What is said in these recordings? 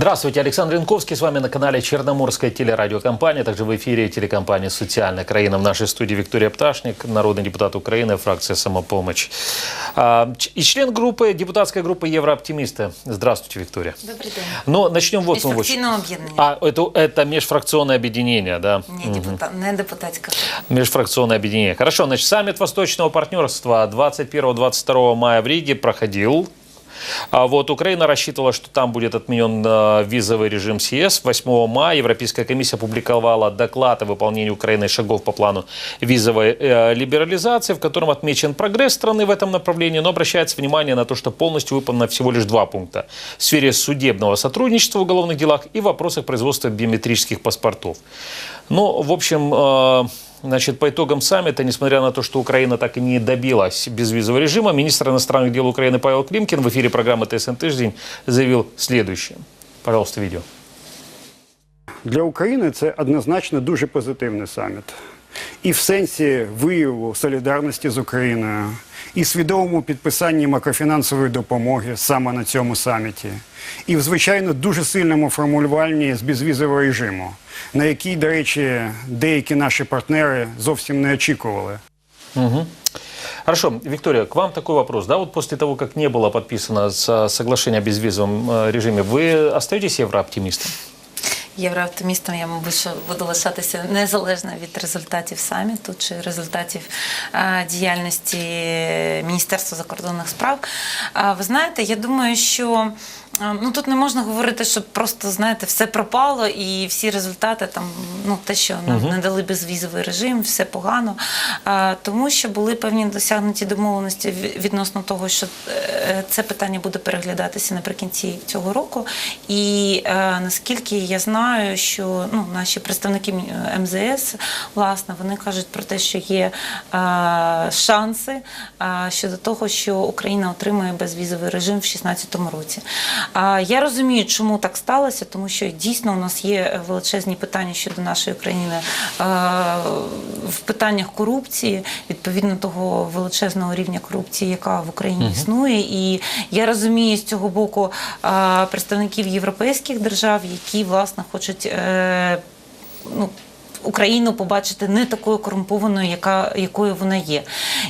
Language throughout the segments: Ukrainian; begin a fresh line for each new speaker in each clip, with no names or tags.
Здравствуйте, Александр Янковский с вами на канале Черноморская телерадиокомпания, также в эфире телекомпании «Социальная краина». В нашей студии Виктория Пташник, народный депутат Украины, фракция «Самопомощь». А, ч- И член группы, депутатской группы «Еврооптимисты». Здравствуйте, Виктория.
Добрий день.
Но начнем вот с чего.
Міжфракційного об'єднання.
А, это, это межфракционное объединение, да?
Ні, депутат, не депутатська.
Межфракционное объединение. Хорошо, значит, саммит Восточного партнерства 21-22 мая в Риге проходил. А вот Украина рассчитывала, что там будет отменен э, визовый режим с ЕС. 8 мая Европейская комиссия опубликовала доклад о выполнении Украиной шагов по плану визовой э, либерализации, в котором отмечен прогресс страны в этом направлении, но обращается внимание на то, что полностью выполнено всего лишь два пункта. В сфере судебного сотрудничества в уголовных делах и в вопросах производства биометрических паспортов. Ну, в общем, э, Значит, по итогам саммита, несмотря на то, что Украина так и не добилась безвизового режима, министр иностранных дел Украины Павел Климкин в эфире программы ТСН «Тиждень» заявил следующее. Пожалуйста, видео.
Для України це однозначно дуже позитивний саміт. І в сенсі вияву солідарності з Україною, і свідомому підписанні макрофінансової допомоги саме на цьому саміті, і в звичайно дуже сильному формулюванні з безвізового режиму, на який, до речі, деякі наші партнери зовсім не очікували.
Хорошо, Виктория, к вам такой вопрос. Да, вот после того, как не было подписано со- соглашение о безвизовом э, режиме, вы остаетесь еврооптимистом?
Єврооптимістом я, мабуть, буду лишатися незалежно від результатів саміту чи результатів діяльності Міністерства закордонних справ. Ви знаєте, я думаю, що ну тут не можна говорити, що просто знаєте, все пропало і всі результати там, ну те, що нам не дали безвізовий режим, все погано. Тому що були певні досягнуті домовленості відносно того, що е, це питання буде переглядатися наприкінці цього року. І е, наскільки я знаю, що ну, наші представники МЗС, власне, вони кажуть про те, що є е, шанси е, щодо того, що Україна отримає безвізовий режим в 2016 році. Е, я розумію, чому так сталося, тому що дійсно у нас є величезні питання щодо нашої країни е, в питаннях корупції, відповідно того величезного рівня корупції, яка в Україні існує. І я розумію з цього боку е, представників європейських держав, які власне хочуть. е, ну, Україну побачити не такою корумпованою, яка якою вона є.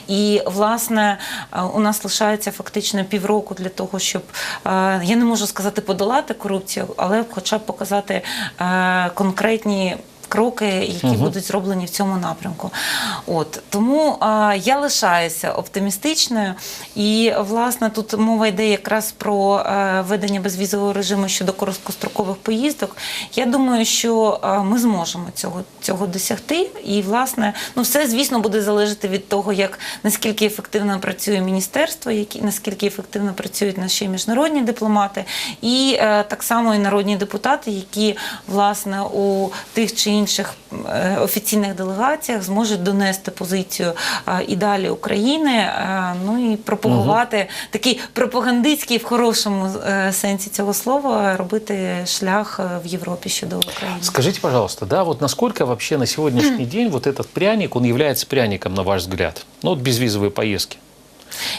І власне е, у нас лишається фактично півроку для того, щоб е, я не можу сказати подолати корупцію, але хоча б показати е, конкретні. Кроки, які будуть зроблені в цьому напрямку, от тому а, я лишаюся оптимістичною, і власне тут мова йде якраз про е, введення безвізового режиму щодо короткострокових поїздок. Я думаю, що е, ми зможемо цього, цього досягти. І власне, ну все звісно буде залежати від того, як наскільки ефективно працює міністерство, які наскільки ефективно працюють наші міжнародні дипломати, і е, так само і народні депутати, які власне у тих чи інших е, офіційних делегаціях зможуть донести позицію е, і далі України. е, ну і пропагувати такий пропагандистський в хорошому сенсі цього слова, робити шлях в Європі щодо України.
Скажите, пожалуйста, да, вот насколько вообще на сегодняшний день вот этот пряник, он является пряником, на ваш взгляд? Ну, вот безвизовые поездки.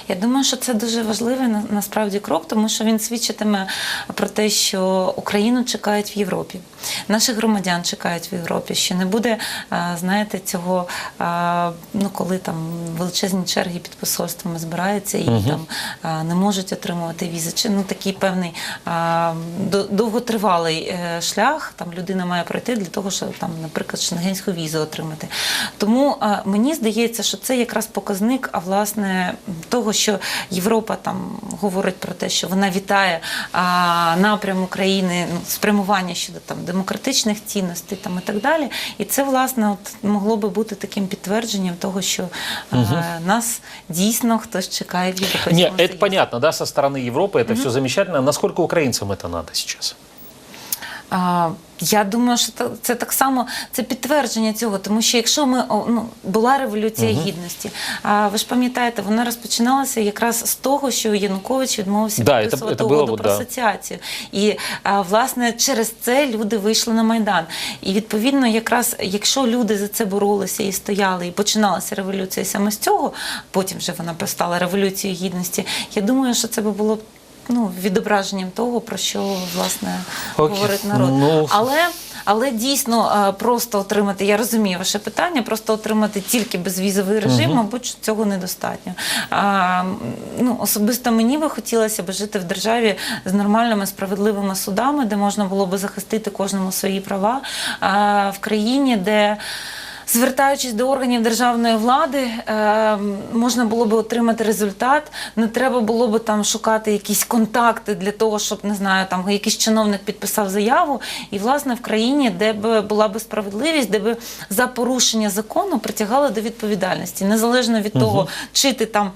Я думаю, що це дуже важливий на- насправді крок, тому що він свідчитиме про те, що Україну чекають в Європі, наших громадян чекають в Європі. Що не буде, знаєте, цього, ну коли там величезні черги під посольствами збираються і там не можуть отримувати візи. Чи ну такий певний довготривалий е, шлях там людина має пройти для того, щоб там, наприклад, шенгенську візу отримати. Тому мені здається, що це якраз показник, а власне того, що Європа там говорить про те, що вона вітає а, напрям України, ну, спрямування щодо там демократичних цінностей там і так далі. І це власне от могло би бути таким підтвердженням того, що а, нас дійсно хтось чекає в європейському
Не, это
Союзі.
понятно, да, со стороны Европы это все замечательно. Насколько украинцам это надо сейчас?
Я думаю, що це так само це підтвердження цього, тому що якщо ми ну була революція гідності, а ви ж пам'ятаєте, вона розпочиналася якраз з того, що Янукович відмовився
Да,
підписувати
це- це було,
угоду
да.
про асоціацію. І а, власне через це люди вийшли на майдан. І відповідно, якраз якщо люди за це боролися і стояли, і починалася революція саме з цього, потім вже вона стала революцією гідності. Я думаю, що це би було б ну, відображенням того, про що власне
Окей.
говорить народ.
Ну,
Але але дійсно е, просто отримати, я розумію ваше питання, просто отримати тільки безвізовий режим, мабуть, цього недостатньо. А, ну, особисто мені би хотілося б жити в державі з нормальними справедливими судами, де можна було би захистити кожному свої права, а, в країні, де. Звертаючись до органів державної влади, е, можна було би отримати результат. Не треба було би там шукати якісь контакти для того, щоб не знаю, там якийсь чиновник підписав заяву. І власне в країні, де б була би справедливість, де би за порушення закону притягали до відповідальності, незалежно від того, чи ти там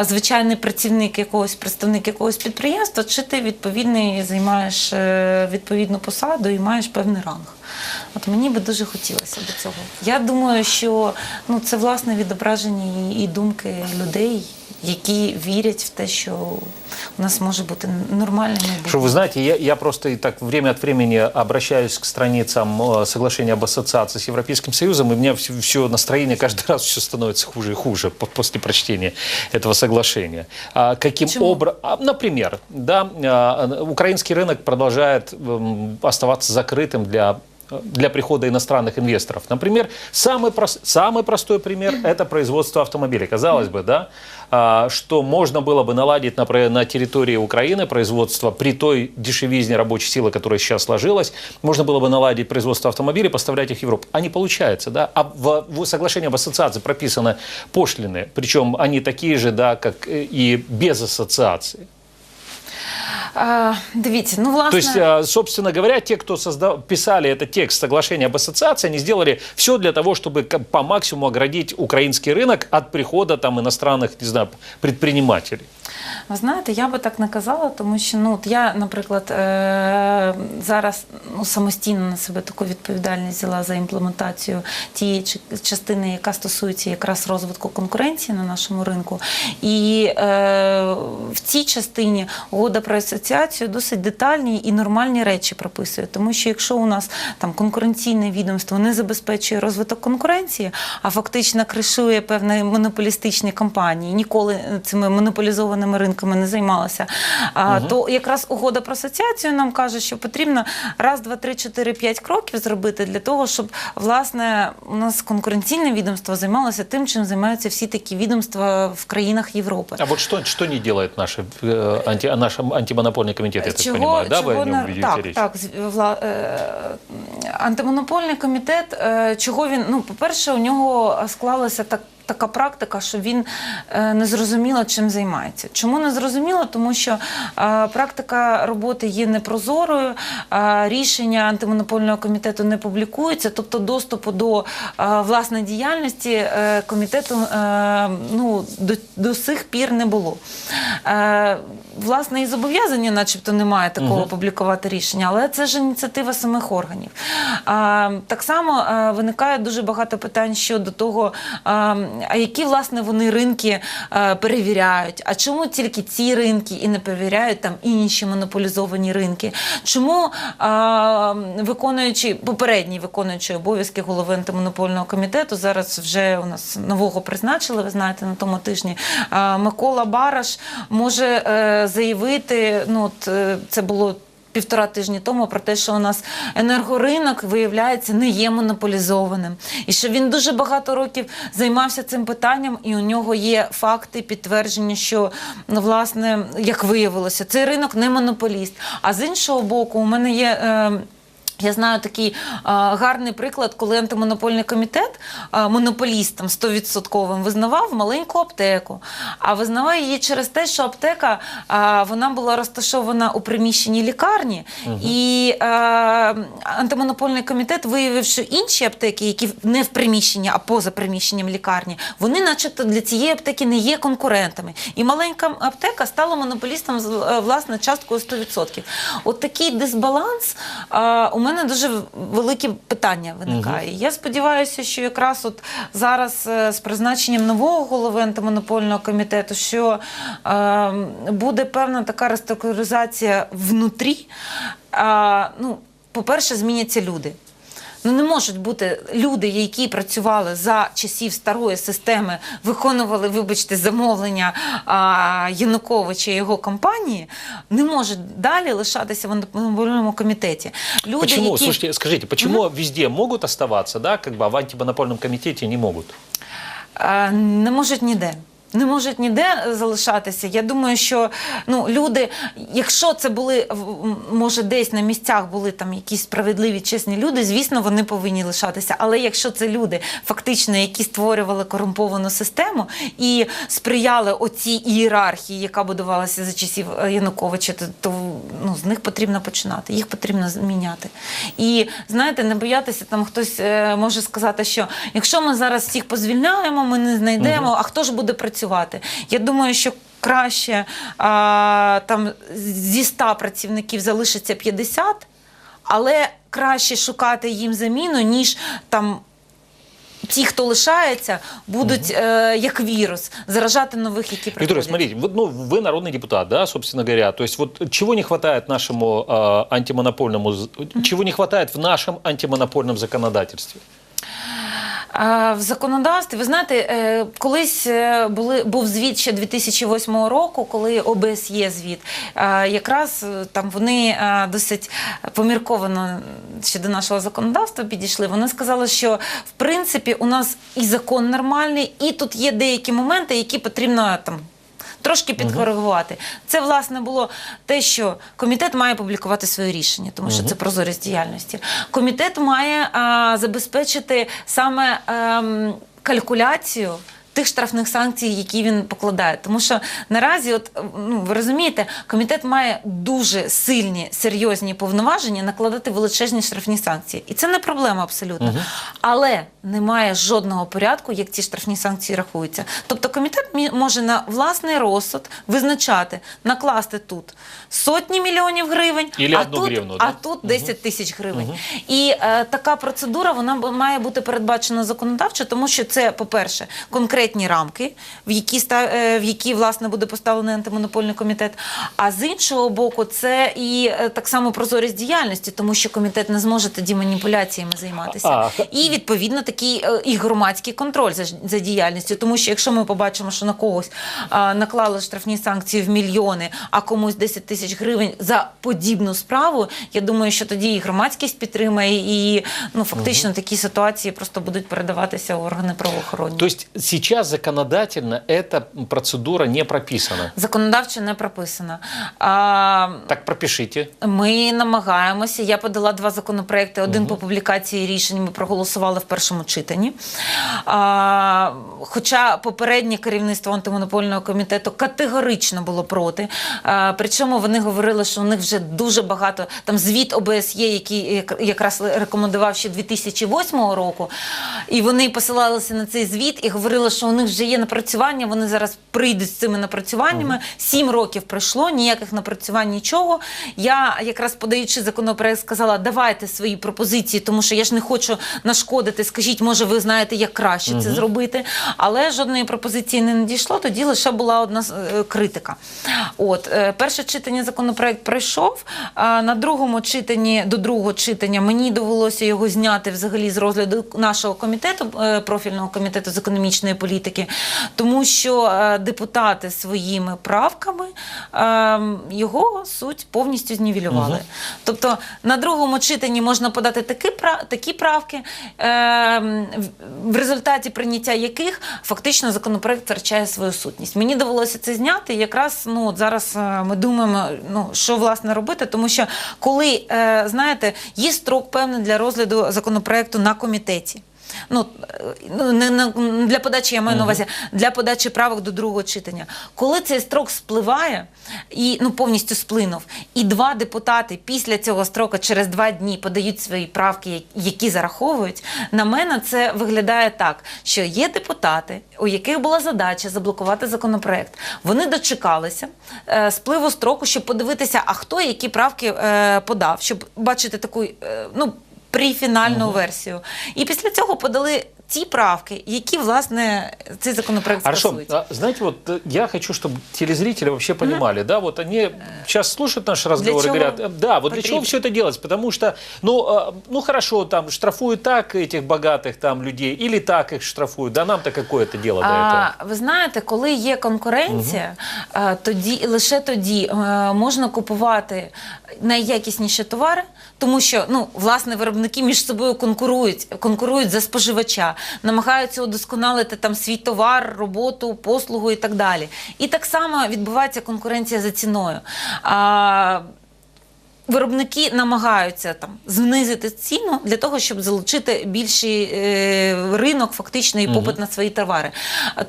е, звичайний працівник якогось представник якогось підприємства, чи ти відповідний займаєш е, відповідну посаду і маєш певний ранг. От мені би дуже хотілося до цього. Я думаю, що ну це власне відображення і, і думки людей, які вірять в те, що у нас може бути нормальне майбутнє.
Что вы знаете, я, я просто и так время от времени обращаюсь к страницам э, соглашения об ассоциации с Европейским Союзом, и у меня все, настроение каждый раз все становится хуже и хуже по- после прочтения этого соглашения. А каким
Почему?
образом, например, да, а, украинский рынок продолжает м, оставаться закрытым для для прихода иностранных инвесторов. Например, самый, прос- самый простой пример – это производство автомобилей. Казалось бы, да, а, что можно было бы наладить на, на территории Украины производство при той дешевизне рабочей силы, которая сейчас сложилась, можно было бы наладить производство автомобилей, поставлять их в Европу. А не получается, да. А в, в соглашении об ассоциации прописаны пошлины, причем они такие же, да, как и без ассоциации.
А, дивіться, ну власне.
То есть, э, собственно говоря, те, кто создав... писали этот текст соглашения об ассоциации, они сделали все для того, чтобы ка- по максимуму оградить украинский рынок от прихода там иностранных, не знаю, предпринимателей.
Ви знаєте, я би так не казала, тому що ну от я, наприклад, е- зараз ну самостійно на себе таку відповідальність взяла за імплементацію тієї чи- частини, яка стосується якраз розвитку конкуренції на нашому ринку. І е- в цій частині угода про асоціацію досить детальні і нормальні речі прописує. Тому що якщо у нас там конкуренційне відомство не забезпечує розвиток конкуренції, а фактично кришує певні монополістичні компанії, ніколи цими монополізованими ринками не займалася, а, то якраз угода про асоціацію нам каже, що потрібно раз, два, три, чотири, п'ять кроків зробити для того, щоб власне у нас конкуренційне відомство займалося тим, чим займаються всі такі відомства в країнах Європи.
А вот что, что не делает наш, э, анти, наш антимонопольный комитет, я так понимаю, да, вы о нем
на-
ведете
так,
речь?
так, з- вла, е, антимонопольний комітет, е, чого він, ну, по-перше, у нього склалася так. Така практика, що він е, не зрозуміло чим займається. Чому не зрозуміло? Тому що е, практика роботи є непрозорою, е, рішення антимонопольного комітету не публікуються, тобто доступу до власної діяльності комітету ну, до, до сих пір не було. Власне, і зобов'язання, начебто, немає такого публікувати рішення, але це ж ініціатива самих органів. Так само виникає дуже багато питань щодо того, а, які власне вони ринки е, перевіряють, а чому тільки ці ринки і не перевіряють там інші монополізовані ринки? Чому виконуючи попередній виконуючий обов'язки голови антимонопольного комітету, зараз вже у нас нового призначили, ви знаєте, на тому тижні Микола Бараш може е, заявити, ну от е, це було. Півтора тижні тому про те, що у нас енергоринок виявляється не є монополізованим, і що він дуже багато років займався цим питанням, і у нього є факти підтвердження, що ну, власне, як виявилося, цей ринок не монополіст. А з іншого боку, у мене є. Е, я знаю такий а, гарний приклад, коли антимонопольний комітет а, монополістом 100% визнавав маленьку аптеку. А визнавав її через те, що аптека а, вона була розташована у приміщенні лікарні, і а, антимонопольний комітет виявив, що інші аптеки, які не в приміщенні, а поза приміщенням лікарні, вони, начебто, для цієї аптеки не є конкурентами. І маленька аптека стала монополістом з власне часткою 100%. От такий дисбаланс а, у мене дуже велике питання виникає. Я сподіваюся, що якраз от зараз е, з призначенням нового голови антимонопольного комітету, що е, буде певна така реструктуризація внутрі. Е, ну, по-перше, зміняться люди. Ну не можуть бути люди, які працювали за часів старої системи, виконували, вибачте, замовлення а, Януковича і його компанії, не можуть далі лишатися в антимонопольному комітеті. Люди,
Почему,
які...
слушайте, скажите, почему везде могут оставаться, да, как бы, а в антимонопольном комитете не могут?
Е, не можуть ніде. Не можуть ніде залишатися. Я думаю, що ну люди, якщо це були може десь на місцях були там якісь справедливі, чесні люди, звісно, вони повинні лишатися. Але якщо це люди, фактично, які створювали корумповану систему і сприяли оцій ієрархії, яка будувалася за часів е, Януковича, то, то ну з них потрібно починати, їх потрібно зміняти. І знаєте, не боятися там хтось е, може сказати, що якщо ми зараз всіх позвільняємо, ми не знайдемо, а хто ж буде працювати? Я думаю, що краще а, там зі 100 працівників залишиться 50, але краще шукати їм заміну, ніж там. Ті, хто лишається, будуть е, як вірус заражати нових, які приходять.
Виктория, смотрите, вот, ну, вы народный депутат, да, собственно говоря. То есть вот чего не хватает нашему э, антимонопольному, з- чего не хватает в нашем антимонопольном законодательстве?
В законодавстві, ви знаєте, е, колись е, були, був звіт ще 2008 року, коли ОБСЄ звіт. Якраз е, там вони досить помірковано ще до нашого законодавства підійшли. Вони сказали, що в принципі у нас і закон нормальний, і тут є деякі моменти, які потрібно там. Трошки підкоригувати. Це власне було те, що комітет має публікувати своє рішення, тому що це прозорість діяльності. Комітет має а, забезпечити саме ем, калькуляцію. Тих штрафних санкцій, які він покладає, тому що наразі, от ну ви розумієте, комітет має дуже сильні серйозні повноваження накладати величезні штрафні санкції, і це не проблема абсолютно. Але немає жодного порядку, як ці штрафні санкції рахуються. Тобто комітет може на власний розсуд визначати, накласти тут сотні мільйонів гривень,
Ілі
а тут,
гривну,
а
да?
тут 10 тисяч гривень. І е, така процедура вона має бути передбачена законодавчо, тому що це, по-перше, конкретні рамки, в які е, в які власне буде поставлений антимонопольний комітет. А з іншого боку, це і е, так само прозорість діяльності, тому що комітет не зможе тоді маніпуляціями займатися.
А,
І відповідно такий е, і громадський контроль за, за діяльністю. Тому що якщо ми побачимо, що на когось а, наклали штрафні санкції в мільйони, а комусь 10 тисяч гривень за подібну справу, я думаю, що тоді і громадськість підтримає, і ну фактично такі ситуації просто будуть передаватися в органи правоохоронні.
То есть сейчас законодательно эта процедура не прописана.
Законодавчо не прописано. А,
Так пропишите.
Ми намагаємося. Я подала два законопроекти. Один по публікації рішень ми проголосували в першому читанні. А, хоча попереднє керівництво антимонопольного комітету категорично було проти. А, причому вони говорили, що у них вже дуже багато там звіт ОБСЄ, який як- якраз рекомендував ще 2008 року. І вони посилалися на цей звіт і говорили, що у них вже є напрацювання. Вони зараз прийдуть з цими напрацюваннями. Сім років пройшло, ніяких напрацювань, нічого. Я якраз подаючи законопроект, сказала, давайте свої пропозиції, тому що я ж не хочу нашкодити. Скажіть, може, ви знаєте, як краще це зробити. Але жодної пропозиції не надійшло. Тоді лише була одна е, критика. От е, перше читання законопроект пройшов. А на другому читанні до другого читання мені довелося його зняти взагалі з розгляду нашого комітету, е, профільного комітету з економічної політики, тому що е, депутати своїми правками е, його суть повністю знівелювали. Тобто на другому читанні можна подати такі, такі правки, е, в- в результаті прийняття яких фактично законопроект втрачає свою сутність. Мені довелося це зняти. Якраз ну от зараз е, ми думаємо, ну що власне робити, тому що коли е, знаєте, є строк певний для розгляду законопроекту на комітеті. Ну, е, ну не, не для подачі я маю на увазі для подачі правок до другого читання. Коли цей строк спливає і ну повністю сплинув, і два депутати після цього строку через два дні подають свої правки, які зараховують. На мене це виглядає так, що є депутати, у яких була задача заблокувати законопроект. Вони дочекалися е, спливу строку, щоб подивитися, а хто які правки е, подав, щоб бачити таку е, ну. Прифінальну версію. І після цього подали ті правки, які власне цей законопроект
Хорошо,
стосують.
а, знаете, вот э, я хочу, чтобы телезрители вообще понимали, да, вот они сейчас слушают наш разговор и
чего
говорят, э, да, вот для чего
потребно?
все это делается, потому что, ну, э, ну хорошо, там штрафуют так этих богатых там людей, или так их штрафуют, да нам-то какое это дело до этого?
А, ви знаєте, коли є конкуренція, а, тоді лише тоді е, можна купувати найякісніші товари, тому що ну власне виробники між собою конкурують, конкурують за споживача, намагаються удосконалити там свій товар, роботу, послугу і так далі. І так само відбувається конкуренція за ціною. А, Виробники намагаються там знизити ціну для того, щоб залучити більший е, ринок, фактично і попит на свої товари.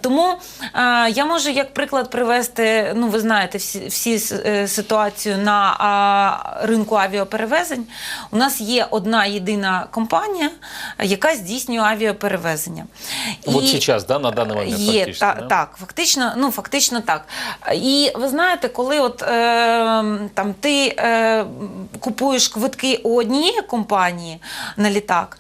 Тому е, я можу як приклад привести. Ну, ви знаєте, всі, всі е, ситуацію на а, ринку авіаперевезень. У нас є одна єдина компанія, яка здійснює авіаперевезення.
Вот
І-
сейчас, да, на данный момент
Є,
фактически,
та,
да?
так, фактично, ну фактично так. І ви знаєте, коли от е, там ти е, купуєш квитки у однієї компанії на літак,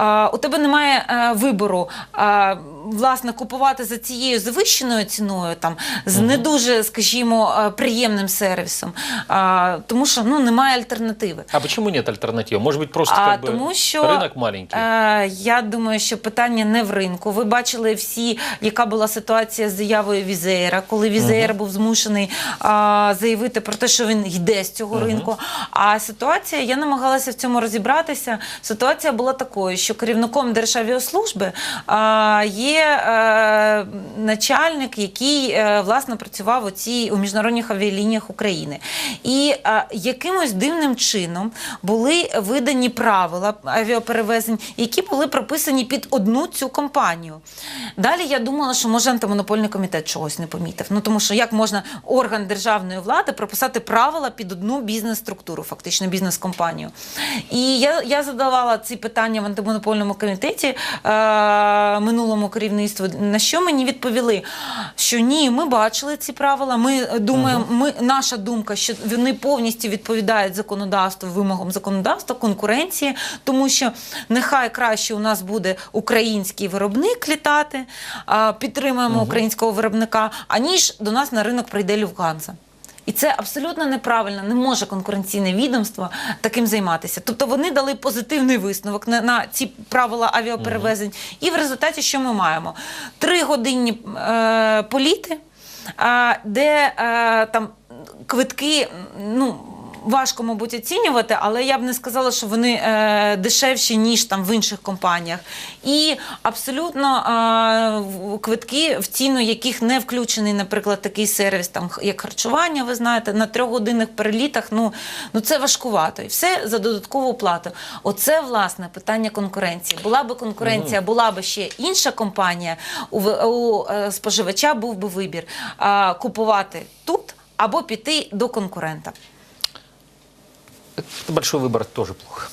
е, у тебе немає е, вибору. Е, Власне, купувати за цією завищеною ціною, там з не дуже, скажімо, е, приємним сервісом, е, тому що ну немає альтернативи.
А почему нет альтернативы? Может быть, просто
А,
как бы
тому що
рынок маленький?
Е, я думаю, що питання не в ринку. Ви бачили всі, яка була ситуація з заявою Візеєра, коли Візеєр був змушений а, заявити про те, що він йде з цього ринку. А ситуація, я намагалася в цьому розібратися. Ситуація була такою, що керівником Державіослужби а, є е, начальник, який е, власне працював у цій у міжнародних авіалініях України. І е, якимось дивним чином були видані правила авіаперевезень, які були прописані під одну цю компанію. Далі я думала, що може антимонопольний комітет чогось не помітив. Ну тому що як можна орган державної влади прописати правила під одну бізнес-структуру, фактично бізнес-компанію. І я, я задавала ці питання в антимонопольному комітеті е, минулому керівництву. На що мені відповіли? Що ні, ми бачили ці правила. Ми думаємо, ми наша думка, що вони повністю відповідають законодавству, вимогам законодавства, конкуренції, тому що нехай краще у нас буде український виробник літати, а, підтримуємо українського виробника, аніж до нас на ринок прийде Люфганза. І це абсолютно неправильно. Не може конкуренційне відомство таким займатися. Тобто вони дали позитивний висновок на, на ці правила авіаперевезень. І в результаті що ми маємо? Три годинні е, політи, е, де е, там квитки, ну. Важко, мабуть, оцінювати, але я б не сказала, що вони е, дешевші, ніж там в інших компаніях. І абсолютно е, квитки, в ціну яких не включений, наприклад, такий сервіс, там як харчування, ви знаєте, на трьохгодинних перелітах, ну, ну це важкувато. І все за додаткову плату. Оце, власне, питання конкуренції. Була би конкуренція, була би ще інша компанія, у, у е, споживача був би вибір е, купувати тут або піти до конкурента.
Большой выбор тоже плохо.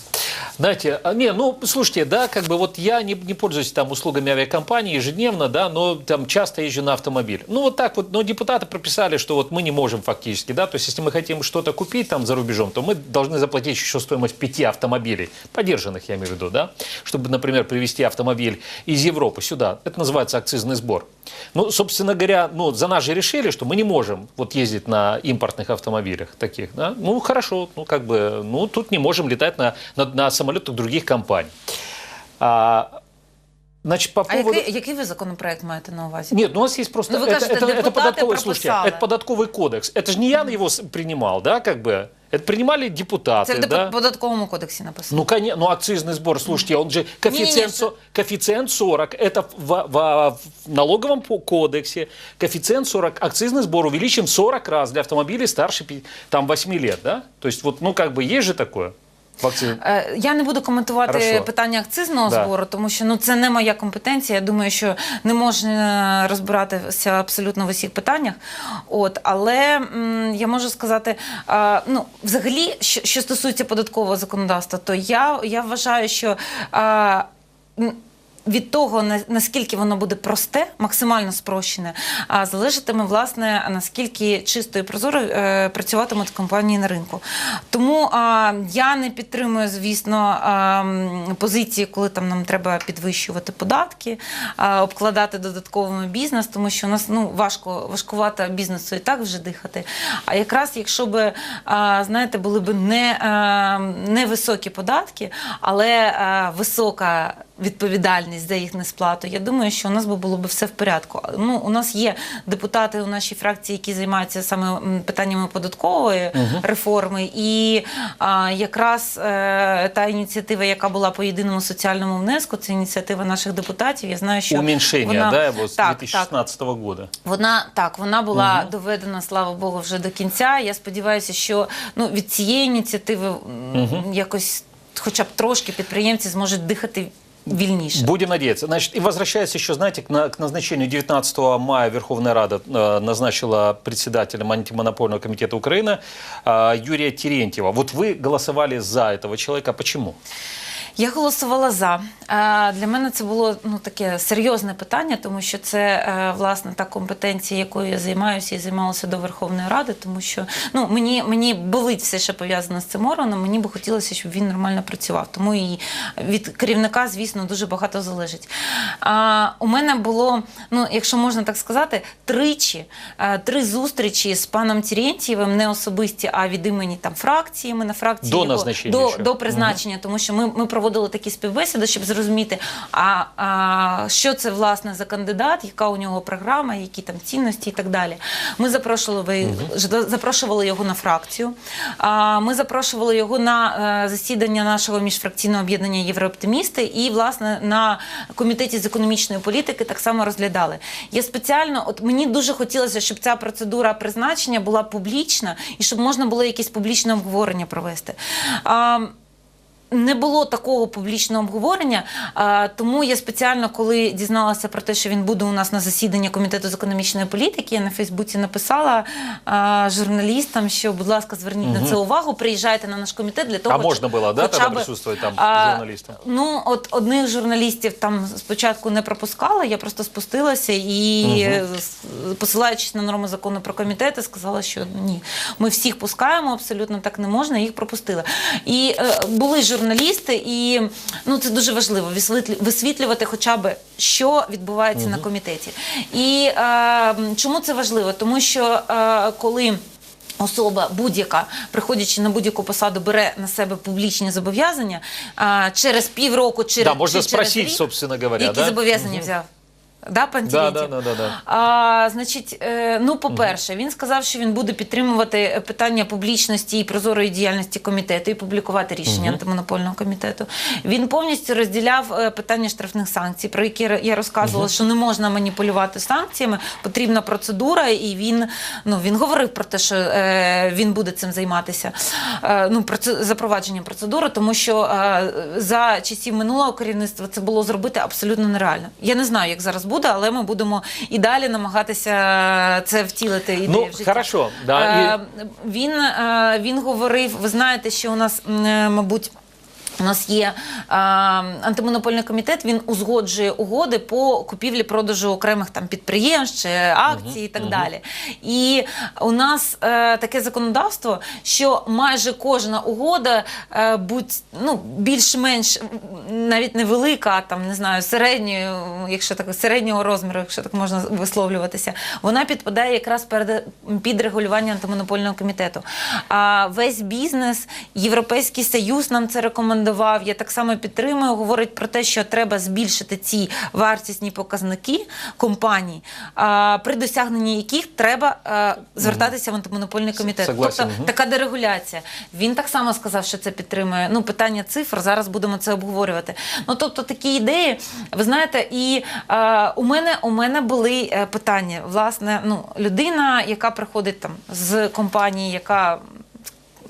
Знаете, а, не, ну, слушайте, да, как бы вот я не, не пользуюсь там услугами авиакомпании ежедневно, да, но там часто езжу на автомобиль. Ну, вот так вот, но депутаты прописали, что вот мы не можем фактически, да, то есть если мы хотим что-то купить там за рубежом, то мы должны заплатить еще стоимость пяти автомобилей, подержанных, я имею в виду, да, чтобы, например, привезти автомобиль из Европы сюда. Это называется акцизный сбор. Ну, собственно говоря, ну, за нас же решили, что мы не можем вот ездить на импортных автомобилях таких, да. Ну, хорошо, ну, как бы, ну, тут не можем летать на, на, на самолетах других компаний. А, значит, по
А
поводу...
який, який ви законопроект маєте на увазі?
Нет, ну, у нас есть просто...
Ну, вы
это,
кажете,
это- это
депутаты
податковый, слушайте,
прописали.
это податковый кодекс. Это же не я его с- принимал, да, как бы. Это принимали депутаты,
Це в
да.
деп- податковому кодексі написано.
Ну, конечно, ну, акцизный сбор, слушайте, он же коэффициент,
Не-не-не,
со- коэффициент 40, это в, в- в налоговом по- кодексе, коэффициент 40, акцизный сбор увеличен в 40 раз для автомобилей старше пи- там, 8 лет, да? То есть, вот, ну, как бы, есть же такое
Е, Я не буду коментувати
Хорошо.
питання акцизного
Да.
збору, тому що ну це не моя компетенція. Я думаю, що не можна розбиратися абсолютно в усіх питаннях. От, але м, я можу сказати, а, ну взагалі, що, що стосується податкового законодавства, то я, я вважаю, що. е, м, від того, наскільки воно буде просте, максимально спрощене, а залежатиме, власне, наскільки чисто і прозоро е, працюватимуть компанії на ринку. Тому а, я не підтримую, звісно, а, позиції, коли там нам треба підвищувати податки, а, обкладати додатковими бізнес, тому що у нас ну важко важкувато бізнесу і так вже дихати. А якраз якщо би знаєте, були б не, а, невисокі податки, але а, висока відповідальність за їх несплату, я думаю, що у нас би було б все в порядку. Ну, у нас є депутати у нашій фракції, які займаються саме питаннями податкової реформи, і а, якраз е, та ініціатива, яка була по єдиному соціальному внеску, це ініціатива наших депутатів. Я знаю, що
Уменьшение,
вона...
да,
так, так,
2016 года.
вона так, вона була доведена, слава Богу, вже до кінця. Я сподіваюся, що ну від цієї ініціативи м, якось, хоча б трошки, підприємці зможуть дихати вільніше.
Будем надеяться. Значит, и возвращаясь еще, знаете, к, на- к назначению 19 мая Верховная Рада э, назначила председателем антимонопольного комитета Украины э, Юрия Терентьева. Вот вы голосовали за этого человека. Почему?
Я голосувала за. Е, Для мене це було ну таке серйозне питання, тому що це е, власне та компетенція, якою я займаюся і займалася до Верховної Ради, тому що ну мені мені болить все, що пов'язане з цим органом. Мені би хотілося, щоб він нормально працював. Тому і від керівника, звісно, дуже багато залежить. А у мене було, ну якщо можна так сказати, тричі е, три зустрічі з паном Терентьєвим, не особисті, а від імені там фракції. Ми на фракції
До
його- до, до призначення, тому що ми, ми проводили такі співбесіди, щоб зрозуміти, а, а що це власне за кандидат, яка у нього програма, які там цінності і так далі. Ми запрошували, ж- запрошували його на фракцію. А, ми запрошували його на е, засідання нашого міжфракційного об'єднання Єврооптимісти і власне на комітеті з економічної політики так само розглядали. Я спеціально, от мені дуже хотілося, щоб ця процедура призначення була публічна і щоб можна було якесь публічне обговорення провести. А, не було такого публічного обговорення, тому я спеціально, коли дізналася про те, що він буде у нас на засіданні комітету з економічної політики, я на Фейсбуці написала журналістам, що, будь ласка, зверніть на це увагу, приїжджайте на наш комітет для того,
А можна було, да,
хоча
тогда
би,
присутствовать там
а,
журналістам?
Ну, от одних журналістів там спочатку не пропускала, я просто спустилася і, с- посилаючись на норми закону про комітети, сказала, що ні, ми всіх пускаємо, абсолютно так не можна, їх пропустили. І е, були журналісти, і ну, це дуже важливо висвітлювати хоча б, що відбувається на комітеті. І е, чому це важливо? Тому що е, коли Особа будь-яка, приходячи на будь-яку посаду, бере на себе публічні зобов'язання а, через півроку чи,
Да, можна
чи через рік,
собственно говоря,
які
да?
зобов'язання взяв. Да, пан
Да, да, да, да, да.
А, значить, е, ну, по-перше, він сказав, що він буде підтримувати е, питання публічності і прозорої діяльності комітету і публікувати рішення антимонопольного комітету. Він повністю розділяв е, питання штрафних санкцій, про які я розказувала, що не можна маніпулювати санкціями, потрібна процедура, і він, ну, він говорив про те, що е, він буде цим займатися. Е, ну, проце- запровадженням процедури, тому що е, за часів минулого керівництва це було зробити абсолютно нереально. Я не знаю, як зараз буде, але ми будемо і далі намагатися це втілити ідею
Ну,
в життя.
хорошо, да,
і... він, е, він говорив, ви знаєте, що у нас, е, мабуть. У нас є е, антимонопольний комітет, він узгоджує угоди по купівлі-продажу окремих там підприємств чи акцій і так далі. І у нас е, таке законодавство, що майже кожна угода, е, будь ну, більш-менш навіть невелика, там не знаю, середньої, якщо так середнього розміру, якщо так можна висловлюватися, вона підпадає якраз перед під регулювання антимонопольного комітету. А весь бізнес, Європейський Союз нам це рекомендував. Я так само підтримую. Говорить про те, що треба збільшити ці вартісні показники компаній, при досягненні яких треба звертатися в антимонопольний комітет.
Согласен.
Тобто така дерегуляція. Він так само сказав, що це підтримує. Ну, питання цифр. Зараз будемо це обговорювати. Ну тобто такі ідеї, ви знаєте, і е, у мене у мене були е, питання. Власне, ну людина, яка приходить там з компанії, яка.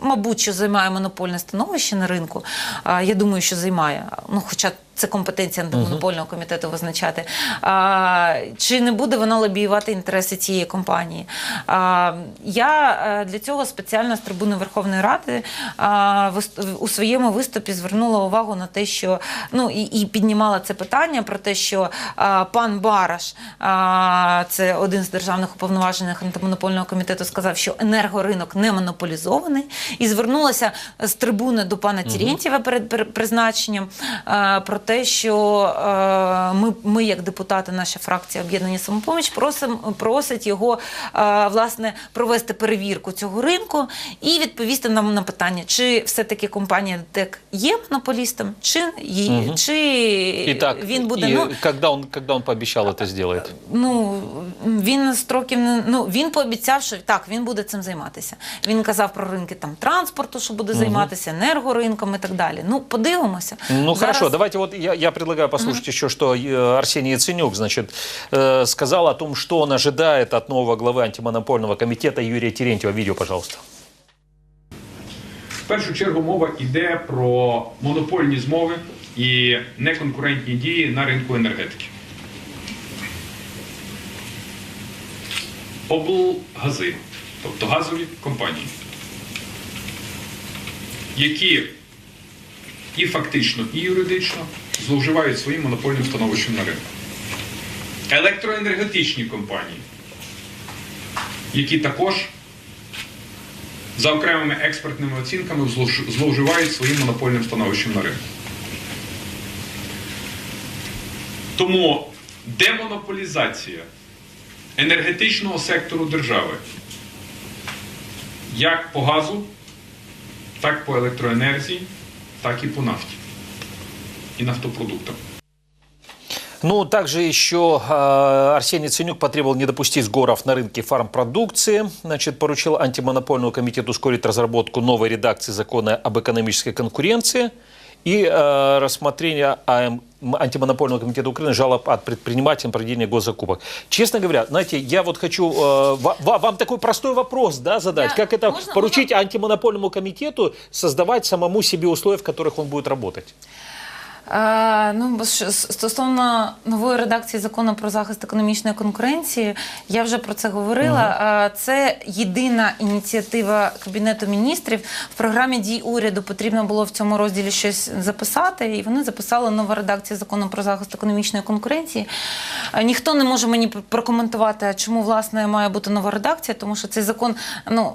Мабуть, що займає монопольне становище на ринку. Я думаю, що займає. Ну, хоча це компетенція антимонопольного комітету визначати. А, чи не буде вона лобіювати інтереси цієї компанії? А, я е, для цього спеціально з трибуни Верховної Ради а, у своєму виступі звернула увагу на те, що ну і, і піднімала це питання про те, що а, пан Бараш, а, це один з державних уповноважених антимонопольного комітету, сказав, що енергоринок не монополізований, і звернулася з трибуни до пана Тірєнтєва перед призначенням е, про те, що е, ми, ми, як депутати, наша фракція об'єднання самопоміч, просим просить його е, власне провести перевірку цього ринку і відповісти нам на питання, чи все-таки компанія ДТЕК є монополістом, чи, її, чи
Итак,
він буде
и
ну,
когда, он, когда он пообещал это сделает?
Ну він строків ну він пообіцяв, що так він буде цим займатися. Він казав про ринки там транспорту, що буде займатися енергоринком і так далі. Ну подивимося.
Ну
Зараз-
хорошо, давайте вот я, я предлагаю послушать еще, что э, Арсений Яценюк, значит, э, сказал о том, что он ожидает от нового главы антимонопольного комитета Юрия Терентьева. Видео, пожалуйста.
В першу чергу мова йде про монопольні змови і неконкурентні дії на ринку енергетики. Облгази, тобто газові компанії, які і фактично, і юридично зловживають своїм монопольним становищем на ринку. Електроенергетичні компанії, які також за окремими експертними оцінками зловживають своїм монопольним становищем на ринку. Тому демонополізація енергетичного сектору держави як по газу, так по електроенергії, так і по нафті і нафтопродуктам.
Ну, также еще э, Арсений Ценюк потребовал не допустить сгоров на рынке фармпродукции. Значит, поручил антимонопольному комитету ускорить разработку новой редакции закона об экономической конкуренции и э, рассмотрение АМ антимонопольного комитета Украины жалоб от предпринимателей на проведение госзакупок. Честно говоря, знаете, я вот хочу э, ва- ва- вам такой простой вопрос да, задать.
Я-
как это
можно-
поручить антимонопольному комитету создавать самому себе условия, в которых он будет работать?
Е, ну, стосовно нової редакції закону про захист економічної конкуренції, я вже про це говорила. Е, Це єдина ініціатива Кабінету міністрів. В програмі дій уряду потрібно було в цьому розділі щось записати, і вони записали нова редакція закону про захист економічної конкуренції. Е, Ніхто не може мені прокоментувати, чому власне має бути нова редакція, тому що цей закон ну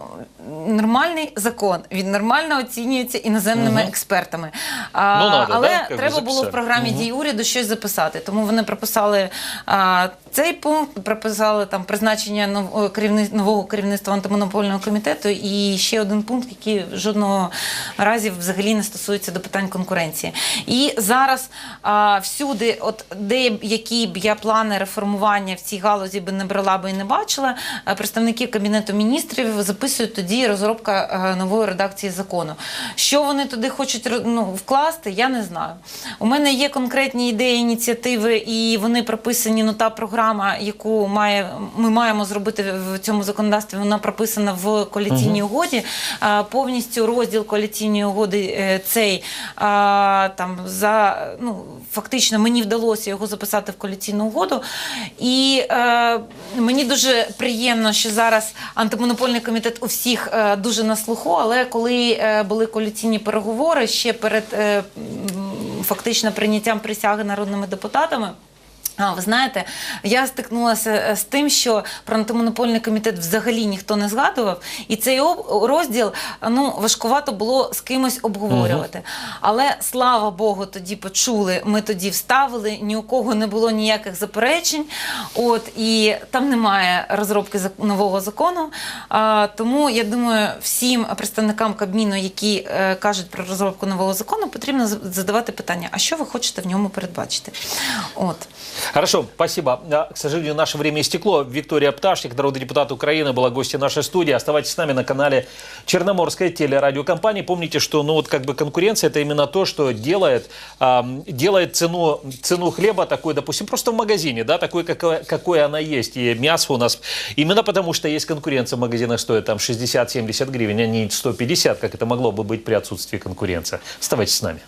нормальний закон. Він нормально оцінюється іноземними експертами. А,
Ну, надо,
але
да, бы
треба було в програмі дій уряду щось записати. Тому вони прописали а, цей пункт, прописали там призначення нов- керівни- нового керівництва антимонопольного комітету і ще один пункт, який жодного разі взагалі не стосується до питань конкуренції. І зараз а, всюди, от де які б я плани реформування в цій галузі би не брала би і не бачила, представники кабінету міністрів записують тоді розробка е, нової редакції закону. Що вони туди хочуть ну, вкласти, я не знаю. У мене є конкретні ідеї, ініціативи, і вони прописані. Ну та програма, яку має ми маємо зробити в цьому законодавстві, вона прописана в коаліційній угоді. А, повністю розділ коаліційної угоди е, цей а, там за ну фактично мені вдалося його записати в коаліційну угоду. І е, мені дуже приємно, що зараз антимонопольний комітет у всіх е, дуже на слуху. Але коли були коаліційні переговори ще перед е, м, фактично прийняттям присяги народними депутатами. А, ви знаєте, я стикнулася е, з тим, що про антимонопольний комітет взагалі ніхто не згадував, і цей об- розділ ну важкувато було з кимось обговорювати. Але слава Богу, тоді почули. Ми тоді вставили, ні у кого не було ніяких заперечень. От і там немає розробки нового закону. А, тому я думаю, всім представникам Кабміну, які е, кажуть про розробку нового закону, потрібно задавати питання: а що ви хочете в ньому передбачити? От.
Хорошо, спасибо. А, К сожалению, наше время истекло. Виктория Пташник, народный депутат Украины, была гостья нашей студии. Оставайтесь с нами на канале Черноморской телерадиокомпании. Помните, что ну вот как бы конкуренция это именно то, что делает, ам, делает цену, цену хлеба такой, допустим, просто в магазине, да, такой, какой, какой она есть. И мясо у нас именно потому, что есть конкуренция в магазинах стоит там 60-70 гривен, а не 150, как это могло бы быть при отсутствии конкуренции. Оставайтесь с нами.